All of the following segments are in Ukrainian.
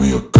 Now we are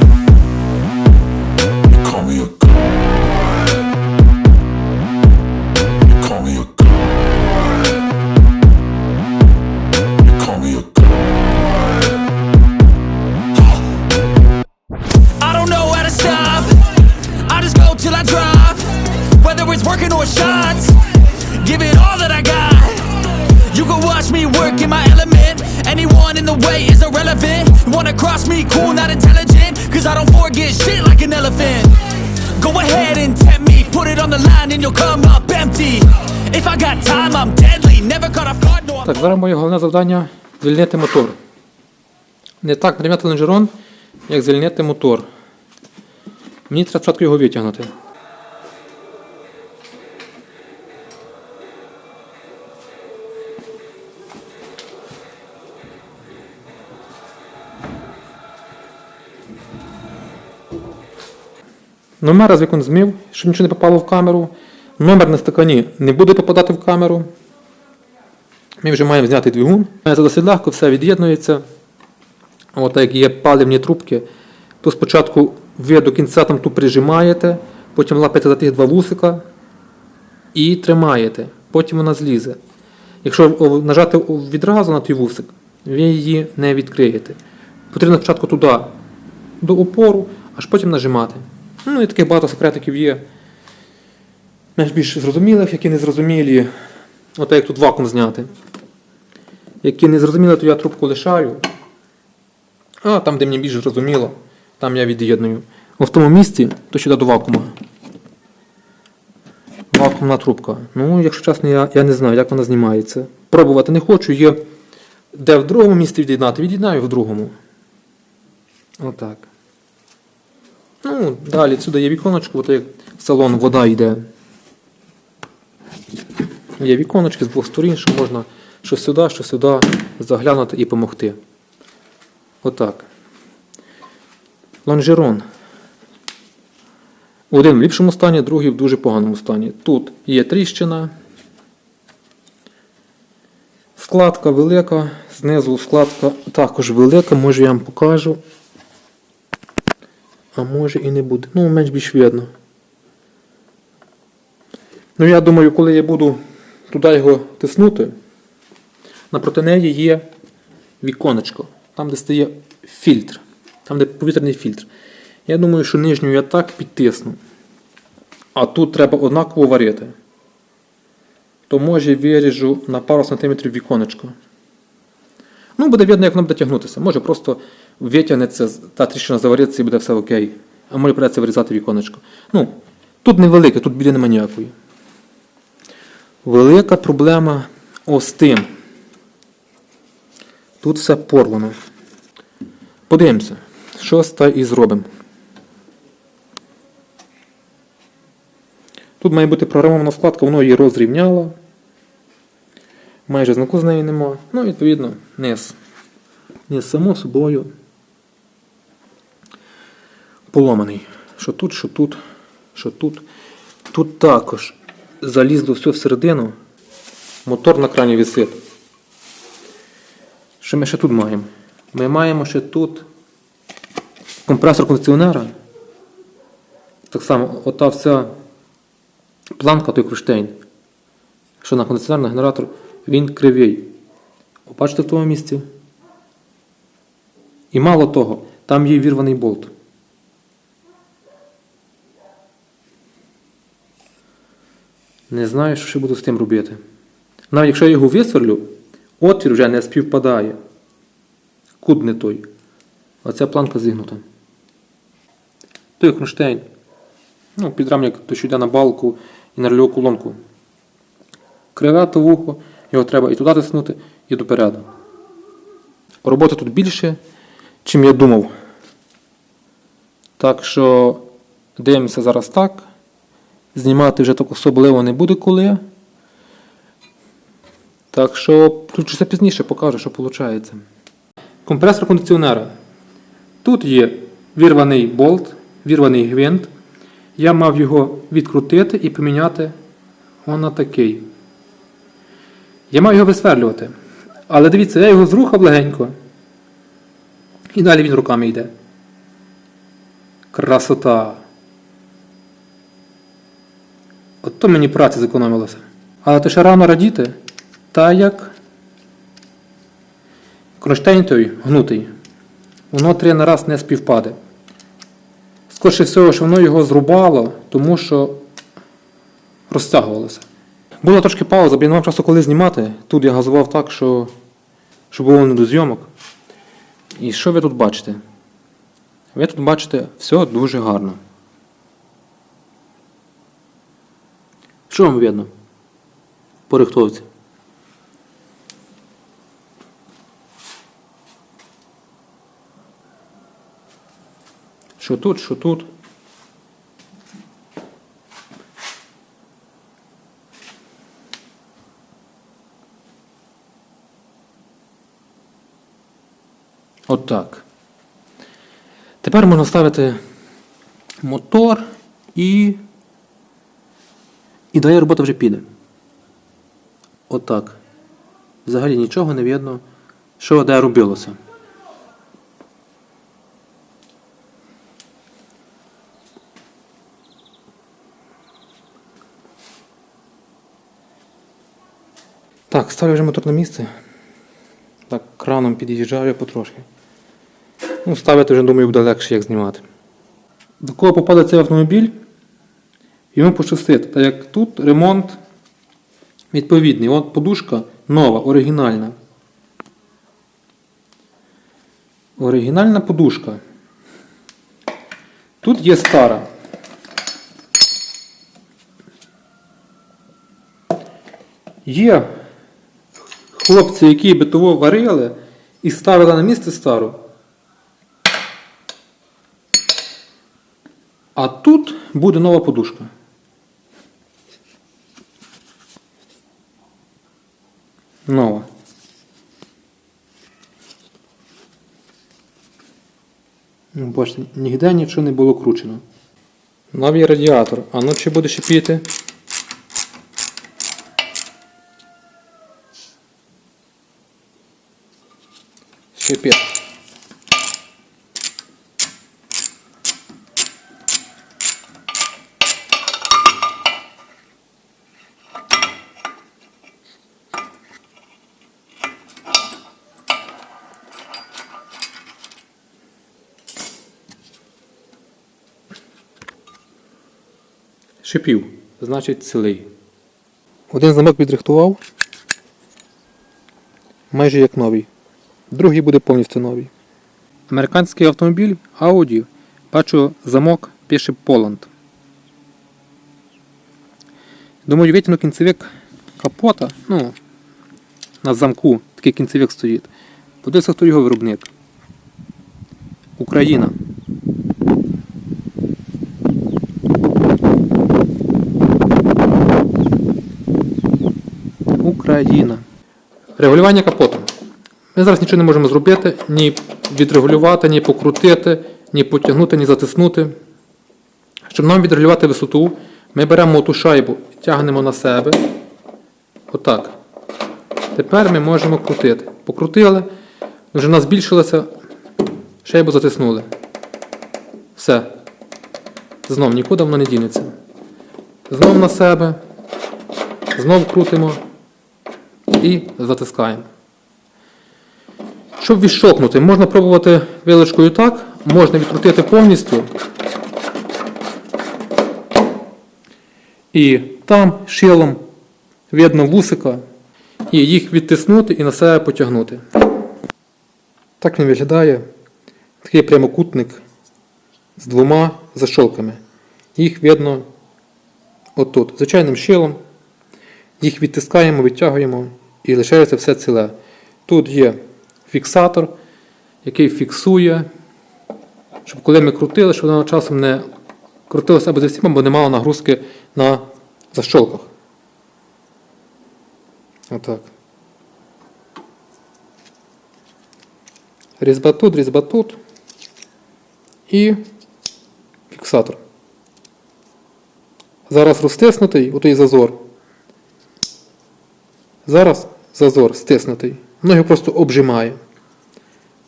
call me a god. You call me a god. You call me a god. I don't know how to stop. I just go till I drop. Whether it's working or shots, give it all that I got. You can watch me work in my element. Anyone in the way is irrelevant. You wanna cross me, cool, not intelligent. Cause I don't forget shit like an elephant. Go ahead and tempt me, put it on the line and you'll come up empty. If I got time, I'm deadly. Never caught off guard, no, I'm Так, зараз моє головне завдання звільнити мотор. Не так прийняти лонжерон, як звільнити мотор. Мені треба спочатку його витягнути. Номер, з вікон змів, щоб нічого не попало в камеру. Номер на стакані не буде попадати в камеру. Ми вже маємо зняти двигун. Це досить легко, все від'єднується. От як є паливні трубки, то спочатку ви до кінця там ту прижимаєте, потім лапите за тих два вусика і тримаєте. Потім вона злізе. Якщо нажати відразу на той вусик, ви її не відкриєте. Потрібно спочатку туди до опору, аж потім нажимати. Ну і таких багато секретиків є. Менш більш зрозумілих, які не зрозумілі. Ото як тут вакуум зняти. Які не зрозуміли, то я трубку лишаю. А там, де мені більш зрозуміло, там я від'єдную. В тому місці, то сюди до вакуума. Вакуумна трубка. Ну, якщо чесно, я, я не знаю, як вона знімається. Пробувати не хочу. Є де в другому місці від'єднати, від'єднаю в другому. Отак. Ну, далі сюди є віконечко, от як салон вода йде. Є віконечки з двох сторін, що можна що сюди, що сюди заглянути і допомогти. Отак. Лонжерон. Один в ліпшому стані, другий в дуже поганому стані. Тут є тріщина. Складка велика, знизу складка також велика, може я вам покажу. А може і не буде. Ну, менш більш видно. Ну, я думаю, коли я буду туди його тиснути, напроти неї є віконечко, там, де стає фільтр, там, де повітряний фільтр. Я думаю, що нижню я так підтисну. А тут треба однаково варити. То може виріжу на пару сантиметрів віконечко. Ну, буде видно, як воно буде тягнутися. Може просто витягнеться, та тріщина завариться і буде все окей. А може придеться вирізати віконечко. Ну, тут невелике, тут біди нема ніякої. Велика проблема ось тим. Тут все порвано. Подивимося, що та і зробимо. Тут має бути програмована вкладка, воно її розрівняло. Майже знаку з нею нема. Ну, відповідно, низ. Низ само собою поломаний. Що тут, що тут, що тут. Тут також залізло все всередину. Мотор на крані висить. Що ми ще тут маємо? Ми маємо ще тут компресор кондиціонера. Так само, ота вся планка, той кронштейн, що на кондиціонер, на генератор, він кривий. Бачите в тому місці? І мало того, там є вірваний болт. Не знаю, що буду з тим робити. Навіть якщо я його висверлю, отвір вже не співпадає. Кут не той. Оця планка зігнута. Той кронштейн. Ну, підрамник, то що йде на балку і на рельову колонку. Криве вухо, його треба і туди тиснути, і допереду. Роботи тут більше, чим я думав. Так що дивимося зараз так. Знімати вже так особливо не буде коли. Так що включуся пізніше, покажу, що виходить. Компресор кондиціонера. Тут є вірваний болт, вірваний гвинт. Я мав його відкрутити і поміняти на такий. Я мав його висверлювати. Але дивіться, я його зрухав легенько. І далі він руками йде. Красота. От то мені праці зекономилося. Але то ще рано радіти, та як кронштейн той гнутий, воно три на раз не співпаде. Скорше всього, що воно його зрубало, тому що розтягувалося. Була трошки пауза, бо я не мав часу коли знімати. Тут я газував так, що, що було не до зйомок. І що ви тут бачите? Ви тут бачите все дуже гарно. Що вам видно? По рихтовці. Що тут, що тут? От так. Тепер можна ставити мотор і. І далі робота вже піде. Отак. Взагалі нічого не видно, що де робилося. Так, ставлю вже мотор на місце. Так, краном під'їжджаю потрошки. Ну, ставити вже, думаю, буде легше, як знімати. До кого попаде цей автомобіль, йому пощастить. Так як тут ремонт відповідний. От подушка нова, оригінальна. Оригінальна подушка. Тут є стара. Є хлопці, які би того варили і ставили на місце стару. А тут буде нова подушка. Нова. Ну, Бачите, ніде нічого не було кручено. Новий радіатор. А ну чи буде шипіти? Шипів, значить цілий. Один замок відрихтував. Майже як новий. Другий буде повністю новий. Американський автомобіль Audi. Бачу замок пише Poland. Думаю, витягну кінцевик капота. Ну, на замку такий кінцевик стоїть. Подивися, хто його виробник. Україна. Україна. Регулювання капоту. Ми зараз нічого не можемо зробити, ні відрегулювати, ні покрутити, ні потягнути, ні затиснути. Щоб нам відрегулювати висоту, ми беремо ту шайбу і тягнемо на себе. Отак. Тепер ми можемо крутити. Покрутили, вже вона збільшилася, шайбу затиснули. Все. Знов нікуди воно не дінеться. Знов на себе. Знов крутимо і затискаємо. Щоб відщокнути, можна пробувати вилочкою так, можна відкрутити повністю. І там шилом видно вусика. і їх відтиснути і на себе потягнути. Так він виглядає. Такий прямокутник з двома защолками. Їх видно отут. Звичайним щелом. Їх відтискаємо, витягуємо і лишається все ціле. Тут є фіксатор, який фіксує, щоб коли ми крутили, щоб воно часом не крутилося або зовсім, бо не мало нагрузки на защолках. Отак. Різьба тут, різьба тут. І фіксатор. Зараз розтиснутий, отой зазор. Зараз зазор стиснутий. Воно його просто обжимає.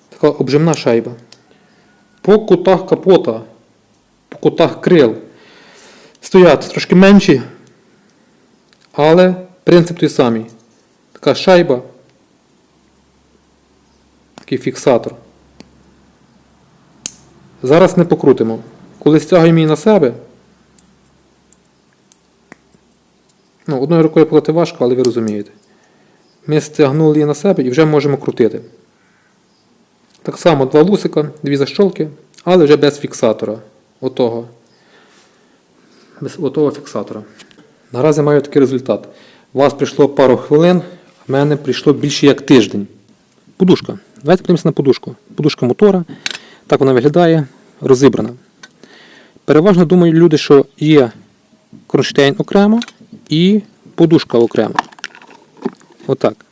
Така обжимна шайба. По кутах капота, по кутах крил стоять трошки менші, але принцип той самий. Така шайба, такий фіксатор. Зараз не покрутимо. Коли стягуємо її на себе, ну, одною рукою плати важко, але ви розумієте. Ми стягнули її на себе і вже можемо крутити. Так само два лусика, дві защолки, але вже без фіксатора. Отого. Без отого фіксатора. Наразі маю такий результат. У вас прийшло пару хвилин, в мене прийшло більше як тиждень. Подушка. Давайте подивимося на подушку. Подушка мотора. Так вона виглядає, розібрана. Переважно думають люди, що є кронштейн окремо і подушка окремо. Отак.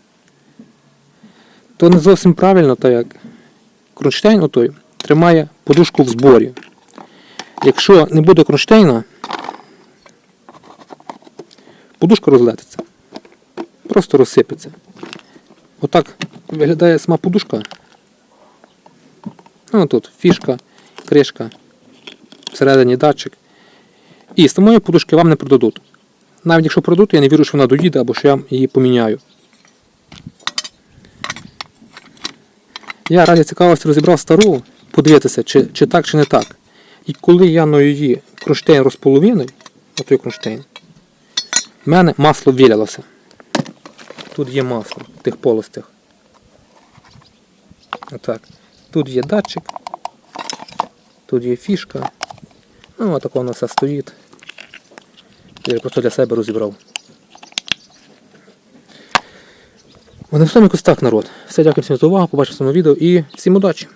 То не зовсім правильно, так як кронштейн отой тримає подушку в зборі. Якщо не буде кронштейна, подушка розлетиться. Просто розсипеться. Отак виглядає сама подушка. Ну, тут фішка, кришка, всередині датчик. І самої подушки вам не продадуть. Навіть якщо продадуть, я не вірю, що вона доїде або що я її поміняю. Я раді цікавості розібрав стару, подивитися, чи, чи так, чи не так. І коли я на її кронштейн розполовинив, отой кронштейн, в мене масло вилялося. Тут є масло в тих полостях. Отак. Тут є датчик, тут є фішка. Ну, отако воно все стоїть. Я просто для себе розібрав. Вони в якось так, народ. Все, дякую всім за увагу, побачив в цьому відео і всім удачі!